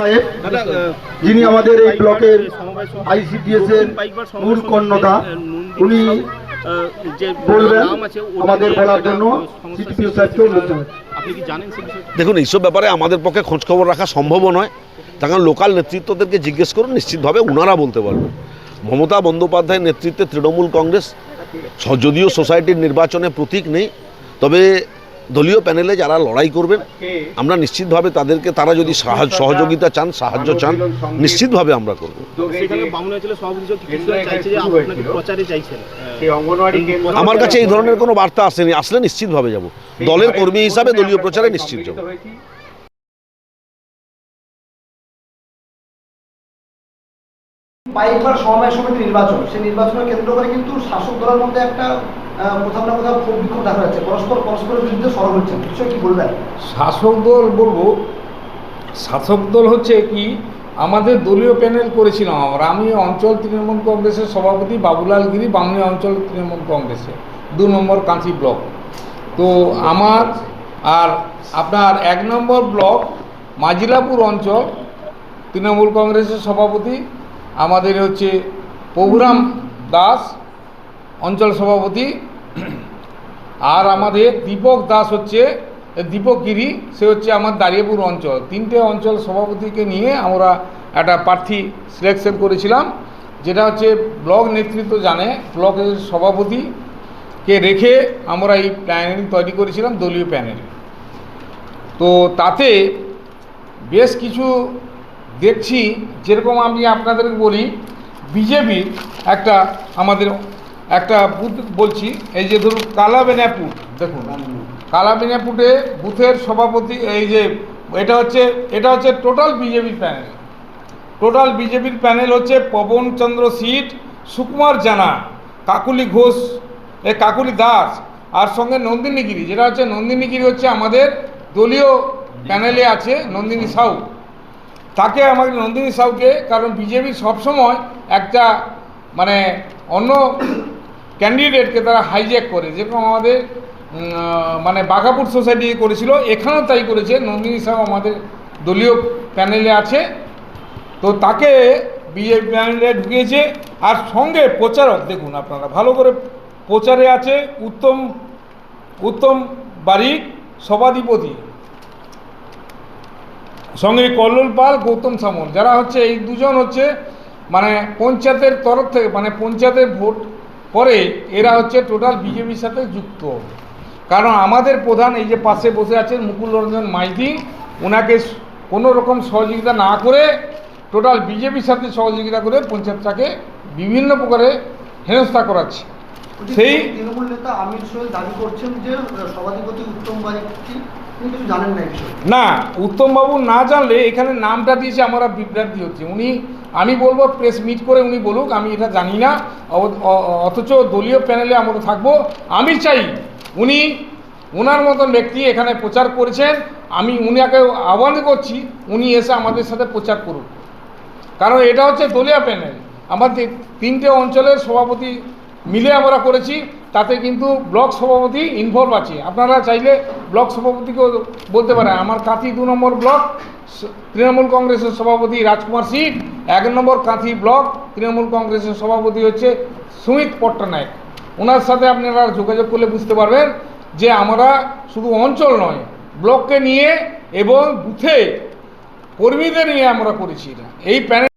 সাহেব যিনি আমাদের এই ব্লকের আইসিডিএস এর মূল কর্ণদা উনি বলবেন আমাদের বলার জন্য সিটিপিও সাহেবকে অনুরোধ জানাচ্ছি। আপনি কি জানেন সে বিষয়ে? দেখুন এইসব ব্যাপারে আমাদের পক্ষে খোঁজখবর রাখা সম্ভবও নয়। তার কারণ লোকাল নেতৃত্বদেরকে জিজ্ঞেস করুন নিশ্চিতভাবে উনারা বলতে পারবেন। মমতা বন্দ্যোপাধ্যায়ের নেতৃত্বে তৃণমূল কংগ্রেস যদিও সোসাইটির নির্বাচনে প্রতীক নেই তবে দলীয় প্যানেলে যারা লড়াই করবেন আমরা নিশ্চিতভাবে তাদেরকে তারা যদি সাহায্য সহযোগিতা চান সাহায্য চান নিশ্চিতভাবে আমরা করব। আমার কাছে এই ধরনের কোনো বার্তা আসেনি আসলে নিশ্চিতভাবে যাব। দলের কর্মী হিসাবে দলীয় প্রচারে নিশ্চিত যাব। পাইকবার সমবায় সমিতি নির্বাচন। সেই নির্বাচনের কেন্দ্র করে কিন্তু শাসক দলের মধ্যে একটা কোথাও না কোথাও ক্ষোভ বিক্ষোভ দেখা যাচ্ছে। পরস্পর, পরস্পরের বিরুদ্ধে সরব হচ্ছে। বিষয়ে কি বলবেন? শাসক দল বলব, শাসক দল হচ্ছে কি, আমাদের দলীয় প্যানেল করেছিলাম আমরা। আমি অঞ্চল তৃণমূল কংগ্রেসের সভাপতি বাবুলাল গিরি, বামনি অঞ্চল তৃণমূল কংগ্রেসে দু নম্বর কাঁচি ব্লক। তো আমার আর আপনার এক নম্বর ব্লক, মাজিলাপুর অঞ্চল তৃণমূল কংগ্রেসের সভাপতি আমাদের হচ্ছে প্রভুরাম দাস, অঞ্চল সভাপতি, আর আমাদের দীপক দাস হচ্ছে, দীপক গিরি, সে হচ্ছে আমার দাঁড়িয়েপুর অঞ্চল। তিনটে অঞ্চল সভাপতিকে নিয়ে আমরা একটা প্রার্থী সিলেকশন করেছিলাম, যেটা হচ্ছে ব্লক নেতৃত্ব জানে, ব্লকের সভাপতিকে রেখে আমরা এই প্যানেল তৈরি করেছিলাম, দলীয় প্যানেল। তো তাতে বেশ কিছু দেখছি, যেরকম আমি আপনাদেরকে বলি বিজেপির একটা আমাদের একটা বুথ বলছি, এই যে ধরুন কালাবেনাপুর দেখুন কালাবেনাপুরে বুথের সভাপতি, এই যে এটা হচ্ছে এটা হচ্ছে টোটাল বিজেপির প্যানেল টোটাল বিজেপির প্যানেল হচ্ছে পবন চন্দ্র সিট, সুকুমার জানা, কাকুলি ঘোষ এ কাকুলি দাস, আর সঙ্গে নন্দিনীগিরি যেটা হচ্ছে নন্দিনীগিরি হচ্ছে আমাদের দলীয় প্যানেলে আছে, নন্দিনী সাউ। তাকে আমাদের নন্দিনী সাউকে, কারণ বিজেপি সবসময় একটা মানে অন্য ক্যান্ডিডেটকে তারা হাইজ্যাক করে। যেরকম আমাদের মানে বাঘাপুর সোসাইটি করেছিল, এখানেও তাই করেছে। নন্দিনী সাউ আমাদের দলীয় প্যানেলে আছে। তো তাকে বিজেপি প্যানেলে ঢুকিয়েছে। আর সঙ্গে প্রচারক, দেখুন আপনারা, ভালো করে প্রচারে আছে উত্তম উত্তম বারিক, সভাধিপতি। সঙ্গে কল্লোল পাল গৌতম সামল। যারা হচ্ছে এই দুজন হচ্ছে মানে পঞ্চায়েতের তরফ থেকে মানে পঞ্চায়েতের ভোট পরে এরা হচ্ছে টোটাল বিজেপির সাথে যুক্ত। কারণ আমাদের প্রধান এই যে পাশে বসে আছেন মুকুল রঞ্জন মাইতি ওনাকে কোনো রকম সহযোগিতা না করে টোটাল বিজেপির সাথে সহযোগিতা করে পঞ্চায়েতটাকে বিভিন্ন প্রকারে হেনস্থা করাচ্ছে। সেই তৃণমূল নেতা আমির সোহেল দাবি করছেন যে সভাধিপতি উত্তম জানেন না উত্তমবাবু না জানলে এখানে নামটা দিয়েছে আমরা বিভ্রান্তি হচ্ছে। উনি, আমি বলব প্রেস মিট করে উনি বলুক, আমি এটা জানি না। অথচ দলীয় প্যানেলে আমরা থাকব। আমি চাই উনি ওনার মতন ব্যক্তি এখানে প্রচার করেছেন। আমি উনাকে আহ্বান করছি উনি এসে আমাদের সাথে প্রচার করুক। কারণ এটা হচ্ছে দলীয় প্যানেল আমাদের তিনটে অঞ্চলের সভাপতি মিলে আমরা করেছি। তাতে কিন্তু ব্লক সভাপতি ইনভলভ আছে। আপনারা চাইলে ব্লক সভাপতিকেও বলতে পারেন। আমার কাঁথি দু নম্বর ব্লক তৃণমূল কংগ্রেসের সভাপতি রাজকুমার সিং। এক নম্বর কাঁথি ব্লক, তৃণমূল কংগ্রেসের সভাপতি হচ্ছে সুমিত পট্টনায়ক। ওনার সাথে আপনারা যোগাযোগ করলে বুঝতে পারবেন যে আমরা শুধু অঞ্চল নয়, ব্লককে নিয়ে এবং বুথে কর্মীদের নিয়ে আমরা করেছি এই প্যানেল